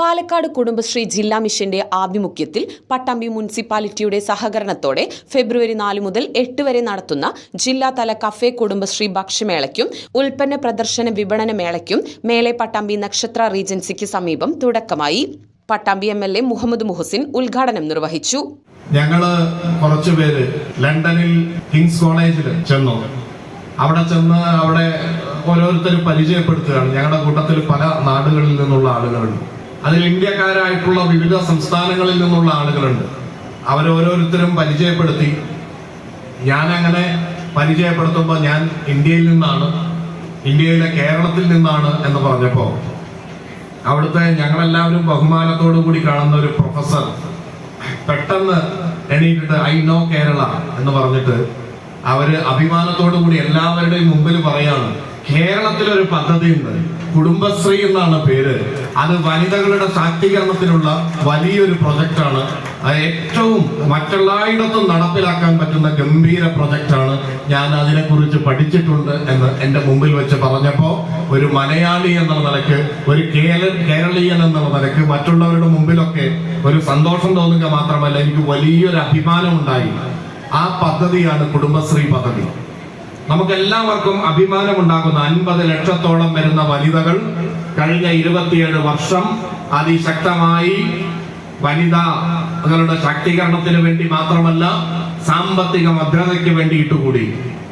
പാലക്കാട് കുടുംബശ്രീ ജില്ലാ മിഷന്റെ ആഭിമുഖ്യത്തിൽ പട്ടാമ്പി മുനിസിപ്പാലിറ്റിയുടെ സഹകരണത്തോടെ ഫെബ്രുവരി നാല് മുതൽ എട്ട് വരെ നടത്തുന്ന ജില്ലാതല കഫേ കുടുംബശ്രീ ഭക്ഷ്യമേളയ്ക്കും ഉൽപ്പന്ന പ്രദർശന വിപണന മേളയ്ക്കും മേലെ പട്ടാമ്പി നക്ഷത്ര റീജൻസിക്ക് സമീപം തുടക്കമായി. Pattambi M L A Muhammad Muhsin ഉദ്ഘാടനം നിർവഹിച്ചു. ഞങ്ങൾ കുറച്ചു പേര് ലണ്ടനിൽ കിങ്സ് കോളേജിൽ ചെന്നു. അവിടെ ചെന്ന് അവിടെ ഓരോരുത്തരും പരിചയപ്പെടുത്തുകയാണ്. ഞങ്ങളുടെ കൂട്ടത്തിൽ പല നാടുകളിൽ നിന്നുള്ള ആളുകളുണ്ട്. അതിൽ ഇന്ത്യക്കാരായിട്ടുള്ള വിവിധ സംസ്ഥാനങ്ങളിൽ നിന്നുള്ള ആളുകളുണ്ട്. അവരോരോരുത്തരും പരിചയപ്പെടുത്തി. ഞാൻ അങ്ങനെ പരിചയപ്പെടുത്തുമ്പോൾ ഞാൻ ഇന്ത്യയിൽ നിന്നാണ് ഇന്ത്യയിലെ കേരളത്തിൽ നിന്നാണ് എന്ന് പറഞ്ഞപ്പോൾ അവിടുത്തെ ഞങ്ങളെല്ലാവരും ബഹുമാനത്തോടു കൂടി കാണുന്ന ഒരു പ്രൊഫസർ പെട്ടെന്ന് എണീറ്റിട്ട് ഐ നോ കേരള എന്ന് പറഞ്ഞിട്ട് അവർ അഭിമാനത്തോടു കൂടി എല്ലാവരുടെയും മുമ്പിൽ പറയാണ് കേരളത്തിലൊരു പദ്ധതിയുണ്ട്. കുടുംബശ്രീ എന്നാണ് പേര്. അത് വനിതകളുടെ ശാക്തീകരണത്തിനുള്ള വലിയൊരു പ്രൊജക്റ്റാണ്. ഏറ്റവും മറ്റെല്ലായിടത്തും നടപ്പിലാക്കാൻ പറ്റുന്ന ഗംഭീര പ്രൊജക്റ്റാണ് ഞാൻ അതിനെക്കുറിച്ച് പഠിച്ചിട്ടുണ്ട് എന്ന് എന്റെ മുമ്പിൽ വെച്ച് പറഞ്ഞപ്പോൾ ഒരു മലയാളി എന്ന നിലയ്ക്ക് ഒരു കേരള കേരളീയൻ എന്നുള്ള നിലയ്ക്ക് മറ്റുള്ളവരുടെ മുമ്പിലൊക്കെ ഒരു സന്തോഷം തോന്നുക മാത്രമല്ല എനിക്ക് വലിയൊരു അഭിമാനം ഉണ്ടായി ആ പദ്ധതിയാണ് കുടുംബശ്രീ പദ്ധതി. നമുക്ക് എല്ലാവർക്കും അഭിമാനമുണ്ടാകുന്ന അൻപത് ലക്ഷത്തോളം വരുന്ന വനിതകൾ കഴിഞ്ഞ ഇരുപത്തിയേഴ് വർഷം അതിശക്തമായി വനിതകളുടെ ശാക്തീകരണത്തിന് വേണ്ടി മാത്രമല്ല സാമ്പത്തിക ഭദ്രതയ്ക്ക് വേണ്ടിയിട്ട് കൂടി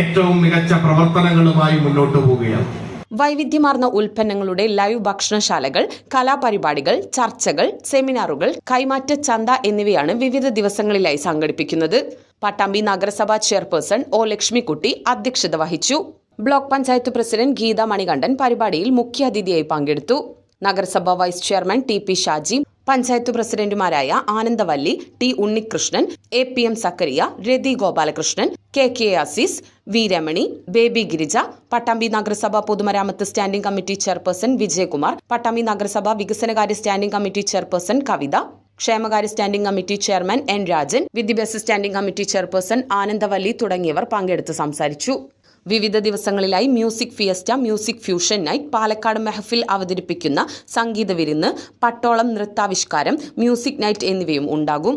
ഏറ്റവും മികച്ച പ്രവർത്തനങ്ങളുമായി മുന്നോട്ട് പോവുകയാണ്. വൈവിധ്യമാർന്ന ഉൽപ്പന്നങ്ങളുടെ ലൈവ് ഭക്ഷണശാലകൾ കലാപരിപാടികൾ ചർച്ചകൾ സെമിനാറുകൾ കൈമാറ്റ ചന്ത എന്നിവയാണ് വിവിധ ദിവസങ്ങളിലായി സംഘടിപ്പിക്കുന്നത്. പട്ടാമ്പി നഗരസഭാ ചെയർപേഴ്സൺ ഒ ലക്ഷ്മിക്കുട്ടി അധ്യക്ഷത വഹിച്ചു. ബ്ലോക്ക് പഞ്ചായത്ത് പ്രസിഡന്റ് ഗീത മണികണ്ഠൻ പരിപാടിയിൽ മുഖ്യാതിഥിയായി പങ്കെടുത്തു. നഗരസഭാ vice chairman T P Shaji panchayat പ്രസിഡന്റുമാരായ Anandavalli T Unnikrishnan A P M Sakkariya Rathi Gopalakrishnan K K Azeez V Ramani Baby Girija Pattambi നഗരസഭ പൊതുമരാമത്ത് standing committee chairperson Vijayakumar Pattambi നഗരസഭ വികസനകാര്യ സ്റ്റാൻഡിംഗ് കമ്മിറ്റി ചെയർപേഴ്സൺ കവിത ക്ഷേമകാര്യ standing committee chairman N Rajan വിദ്യാഭ്യാസ standing committee chairperson Anandavalli തുടങ്ങിയവർ പങ്കെടുത്ത് സംസാരിച്ചു. വിവിധ ദിവസങ്ങളിലായി music fiesta music fusion night Palakkad Mehfil അവതരിപ്പിക്കുന്ന സംഗീത വിരുന്ന് പട്ടോളം നൃത്താവിഷ്കാരം മ്യൂസിക് നൈറ്റ് എന്നിവയും ഉണ്ടാകും.